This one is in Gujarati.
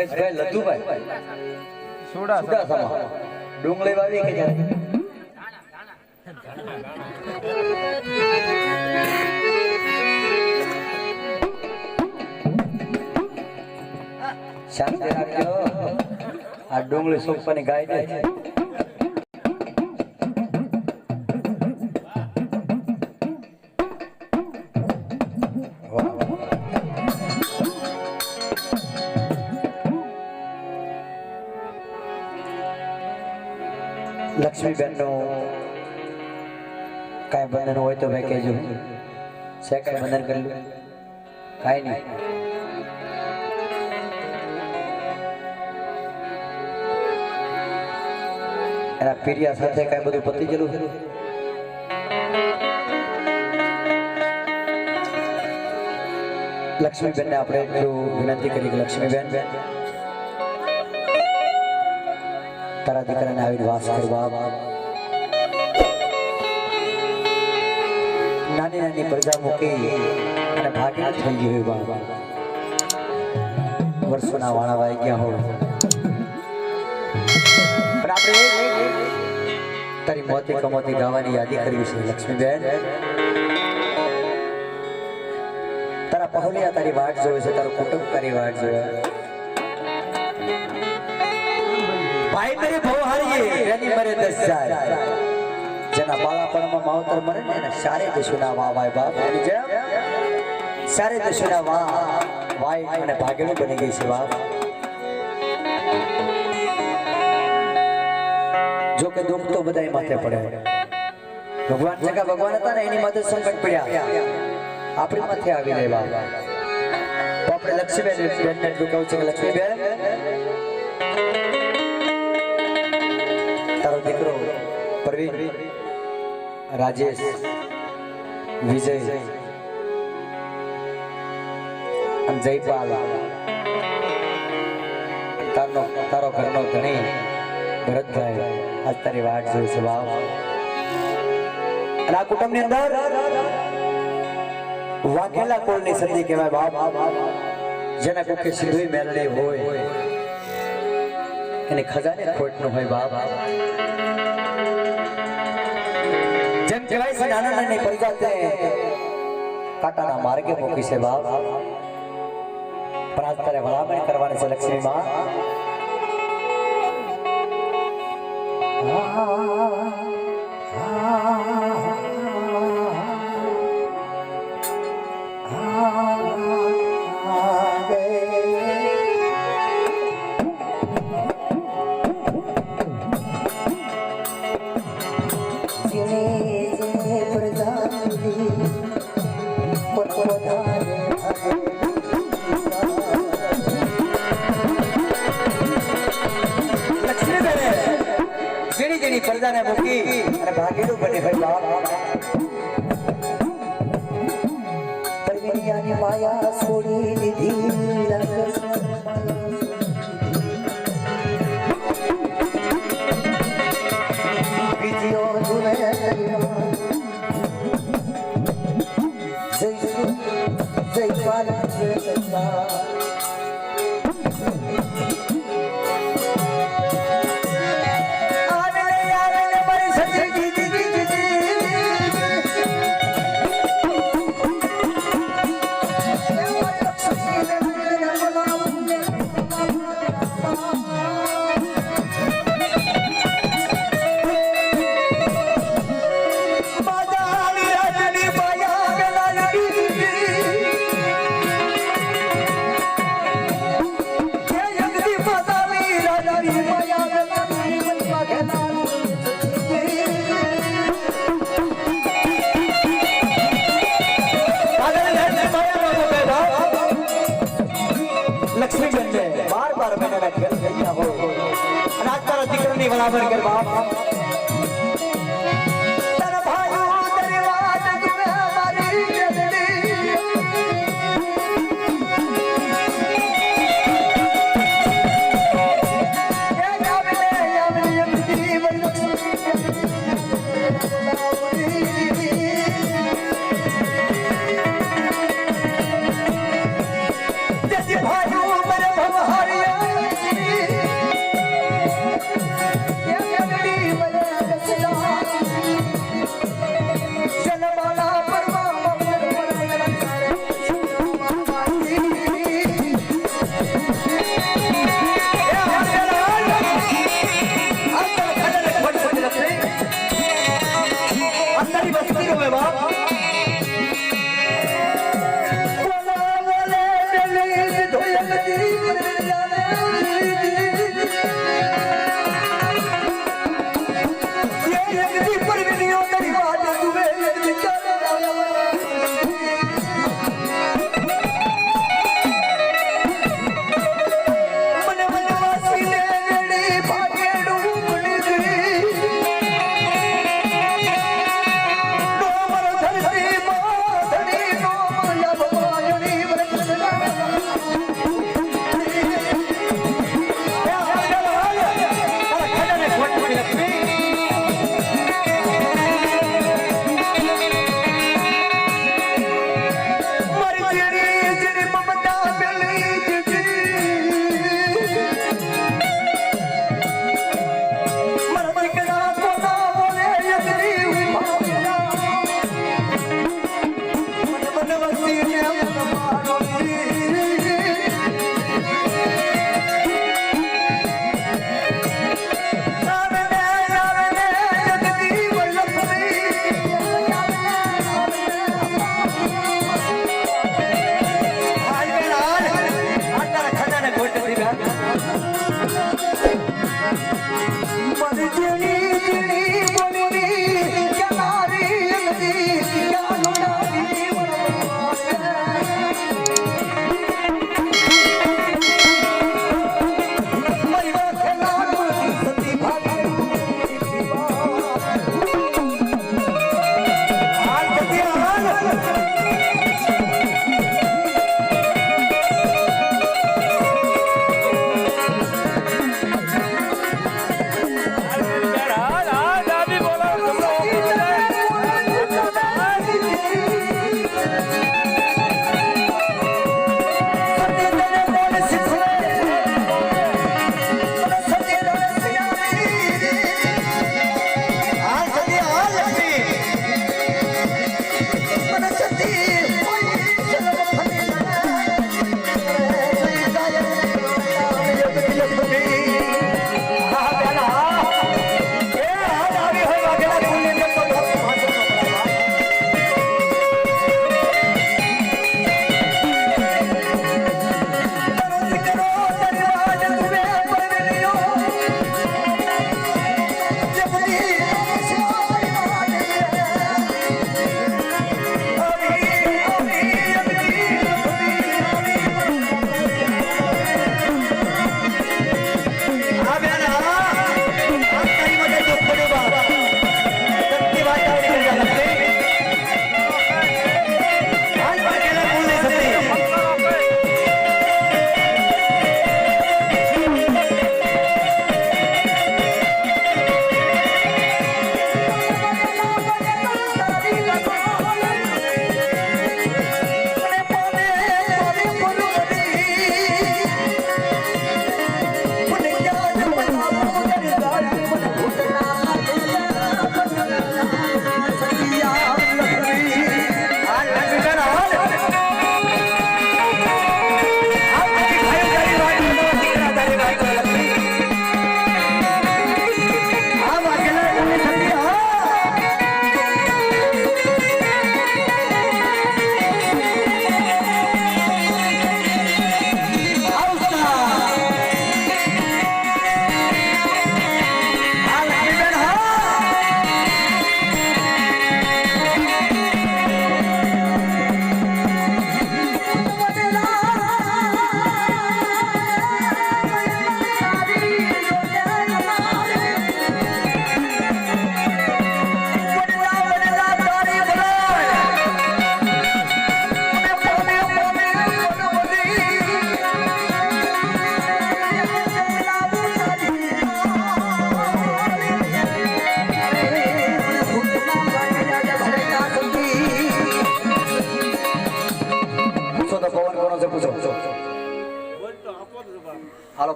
નરેશભાઈ લધુભાઈ. સોડા સોડા ડુંગળી વાવી કે જ્યાં શાંતિ રાખજો. આ ડુંગળી સોંપવાની ગાય દે લક્ષ્મીબેનનું કાંઈ બંધન હોય તો મેં કહેજો. છે કાંઈ બંધન કરેલું કાંઈ નહીં. એના પીરિયા સાથે કાંઈ બધું પતી ગયેલું છે? લક્ષ્મીબેનને આપણે એટલું વિનંતી કરી કે લક્ષ્મીબેન તારા દીકરાને આવીને વાસ કરવા. નાની નાની પ્રજા મૂકી અને ભાગી થઈ ગયું હોય બાપ વર્ષોના વાળા વાઈ ગયા હોય પણ આપણે તારી મોતી કમોતી ગાવાની યાદી કરવી છે, લક્ષ્મીબેન. તારા પહોલિયા તારી વાટ જોવે છે, તારું કુટુંબ તારી વાટ જોવે. ભાઈ મેરી બહુ હારીએ એની મરે દસ જાય. જેના બાળાપણમાં માવતર મરે ને એને સારે દશુના વા ભાઈ બાપ. એની જેમ સારે દશુના વા વાય અને ભાગેલું બની ગઈ છે બાપ. જો કે દુઃખ તો બધાય માથે પડે. ભગવાન જગા ભગવાન હતા ને એની માથે સંકટ પડ્યા. આપણી માથે આવી રહે બાપ આપણે લક્ષ્મીબેન છું કે લક્ષ્મીબેન તારો દીકરો પ્રવીણ, રાજેશ, વિજય જયપાલ. તારનો તારો ઘરનો ધણી ભરતભાઈ. આજ તારી વાટ જોઈ છે, વાવ. અને આ કુટુંબની અંદર વાઘેલા કોળની સદી કહેવાય બાપ જેના કુખે સિંધુઈ મેલડી હોય. એની ખજાને ખોટનું હોય બાપ નાના નાની પ્રજાતે કાંટાના માર્ગે મૂકી છે બાપ. પણ આજ ભલામણ કરવાની છે લક્ષ્મી માં. પ્રજાને મૂકી. અને ભાગેલું બને ભાઈ બાપ માયા છોડી તારા દીકરાની બરાબર મનવતી ને પ્રભાવી